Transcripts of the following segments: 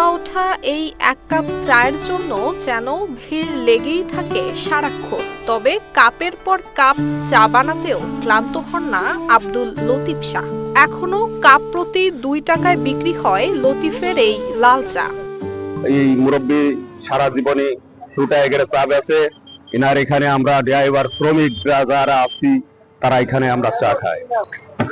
ধোয়া ওঠা এই এক কাপ চায়ের জন্য যেন ভিড় লেগেই থাকে সারাক্ষণ। তবে কাপের পর কাপ চা বানাতেও ক্লান্ত হন না আব্দুল লতিফ শাহ। এখনও কাপ প্রতি দুই টাকায় বিক্রি হয় লতিফের এই লাল চা। এই মুরব্বী সারা জীবনে দুটা এগেরে চা বেছে এনার এখানে আমরা ড্রাইভার শ্রমিক যারা আছি, তারা এখানে আমরা চা খাই।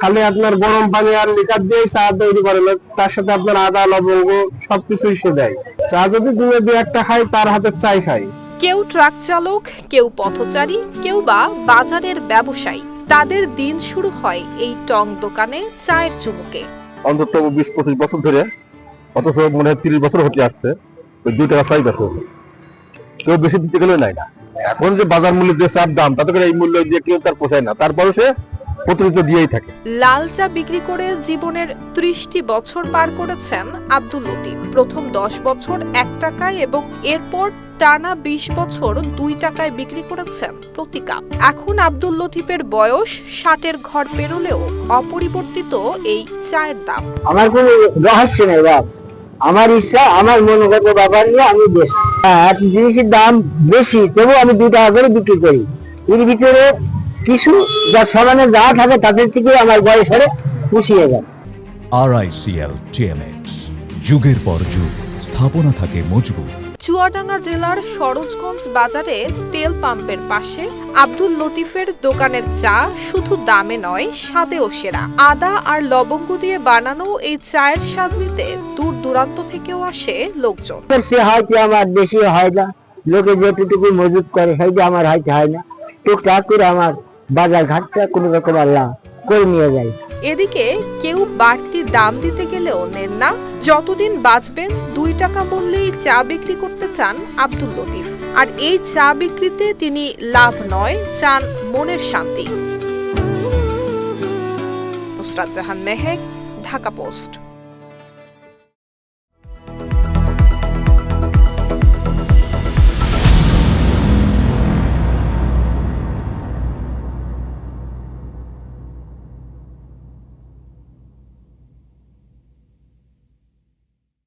খালি আপনার গরম পানি আর লিকার দিয়ে চা তৈরি করে না। তার সাথে আপনার আদা লবঙ্গ সবকিছুই সে দেয়। চা যদি দুয়ে দু একটা খাই তার হাতের চাই খাই কেউ ট্রাক চালক কেউ পথচারী কেউ বা বাজারের ব্যবসায়ী তাদের দিন শুরু হয় এই টং দোকানে চায়ের চুমুকে। অন্তত বিশ পঁচিশ বছর ধরে অথচ মনে হয় তিরিশ বছর হতে আসছে ওই দুই টাকা চাই বেছে কেউ বেশি দিতে গেলে নাই না। এখন যে বাজার মূল্য যে চার দাম তাতে করে এই মূল্য দিয়ে কেউ তার পোষায় না। তারপরে সে প্রতিনিধিত্ব দিয়েই থাকে। লাল চা বিক্রি করে জীবনের ত্রিশটি বছর পার করেছেন আব্দুল লতিফ। প্রথম দশ বছর এক টাকায় এবং এরপর টানা বিশ বছর দুই টাকায় বিক্রি করেছেন প্রতি কাপ এখন আব্দুল লতিফের বয়স ষাটের ঘর পেরোলেও অপরিবর্তিত এই চায়ের দাম। আমার কোনো রহস্য নেই বাপ। আমার ইচ্ছা আমার মনোগত ব্যাপার নিয়ে আমি বেশ। জিনিসের দাম বেশি তবু আমি দুই টাকা করে বিক্রি করি। এর ভিতরে কিছু যা সমানে যা থাকে তাদের থেকে আমার বয়সের পুষিয়ে যায় আরআইসিএল টিএমএক্স যুগের পর যুগ স্থাপনা থাকে মজবুত। চুয়াডাঙ্গা জেলার সরোজগঞ্জ বাজারে তেল পাম্পের পাশে আব্দুল লতিফের দোকানের চা শুধু দামে নয় স্বাদেও সেরা। আদা আর লবঙ্গ দিয়ে বানানো এই চায়ের স্বাদ নিতে দূর দূরান্ত থেকেও আসে লোকজন। সে হয়তো আমার বেশি হয় না লোকে যতটুকু মজুত করে সেইটা আমার হয়তো হয় না। টুকটাক করে আমার বাজার ঘাটটা কোনো রকম আল্লাহ করে নিয়ে যায়। এদিকে কেউ বাড়তি দাম দিতে গেলেও নেন না। যতদিন বাঁচবেন, দুই টাকা মূল্যেই চা বিক্রি করতে চান আব্দুল লতিফ। আর এই চা বিক্রিতে তিনি লাভ নয়, চান মনের শান্তি। নুসরাত জাহান মেহেক, ঢাকা পোস্ট।